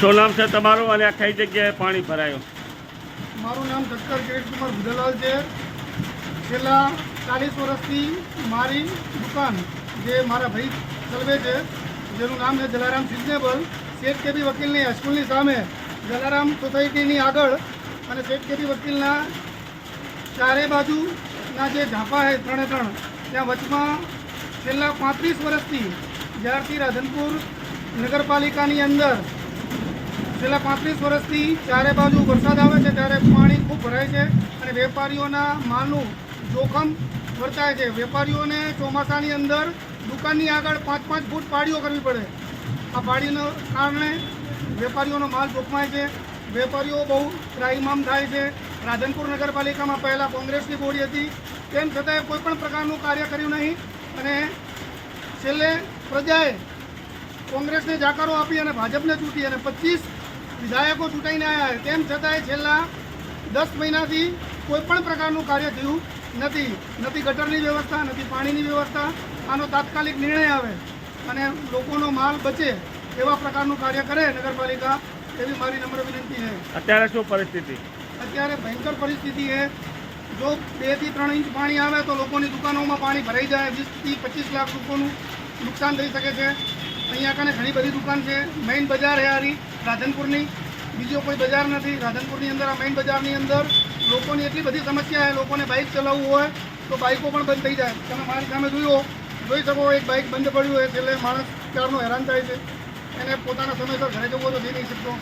શું નામ છે તમારું? અને આ કઈ જગ્યાએ પાણી ભરાયું? મારું નામ ઠક્કર કિરીટકુમાર ભુજલાલ છે. છેલ્લા ચાલીસ વર્ષથી મારી દુકાન જે મારા ભાઈ ચલવે છે, જેનું નામ છે જલારામ સિઝનેબલ શેઠ કેબી વકીલની હાઈસ્કૂલની સામે જલારામ સોસાયટીની આગળ અને શેઠ કેબી વકીલના ચારે બાજુના જે ઝાંપા છે ત્રણે ત્રણ, ત્યાં વચમાં છેલ્લા પાંત્રીસ વર્ષથી જ્યારથી રાધનપુર નગરપાલિકાની અંદર છેલ્લા પાંત્રીસ વર્ષથી ચારે બાજુ વરસાદ આવે છે, ત્યારે પાણી ખૂબ ભરાય છે અને વેપારીઓના માલનું જોખમ વર્તાય છે. વેપારીઓને ચોમાસાની અંદર દુકાનની આગળ પાંચ પાંચ ફૂટ પાડીઓ કરવી પડે. આ પાડીના કારણે વેપારીઓનો માલ જોખમાય છે. વેપારીઓ બહુ ત્રાહીમામ થાય છે. રાધનપુર નગરપાલિકામાં પહેલાં કોંગ્રેસની બોડી હતી. તેમ છતાંય કોઈ પણ પ્રકારનું કાર્ય કર્યું નહીં અને છેલ્લે પ્રજાએ કોંગ્રેસને જાકારો આપી અને ભાજપને ચૂંટી અને પચીસ વિધાયકો ચૂંટાઈને આવ્યા તેમ છતાંય છેલ્લા દસ મહિનાથી કોઈ પણ પ્રકારનું કાર્ય થયું નથી. નથી ગટરની વ્યવસ્થા નથી પાણીની વ્યવસ્થા. આનો તાત્કાલિક નિર્ણય આવે અને લોકોનો માલ બચે એવા પ્રકારનું કાર્ય કરે નગરપાલિકા એવી મારી નમ્ર વિનંતી છે. અત્યારે શું પરિસ્થિતિ? અત્યારે ભયંકર પરિસ્થિતિ છે. જો બેથી ત્રણ ઇંચ પાણી આવે તો લોકોની દુકાનોમાં પાણી ભરાઈ જાય. વીસથી પચીસ લાખ લોકોનું નુકસાન થઈ શકે છે. અહીંયા કને ઘણી બધી દુકાન છે. મેઇન બજાર છે આરી, રાધનપુરની. બીજો કોઈ બજાર નથી. રાધનપુરની અંદર, આ મેઇન બજારની અંદર લોકોની એટલી બધી સમસ્યા છે. લોકોને બાઇક ચલાવવું હોય તો બાઇકો પણ બંધ થઈ જાય. તમે મારી સામે જોયો, જોઈ શકો એક બાઇક બંધ પડ્યું હોય છેલ્લે માણસ ચારનો હેરાન થાય છે. એને પોતાના સમયસર ઘરે જવું તો જઈ નહીં શકતો.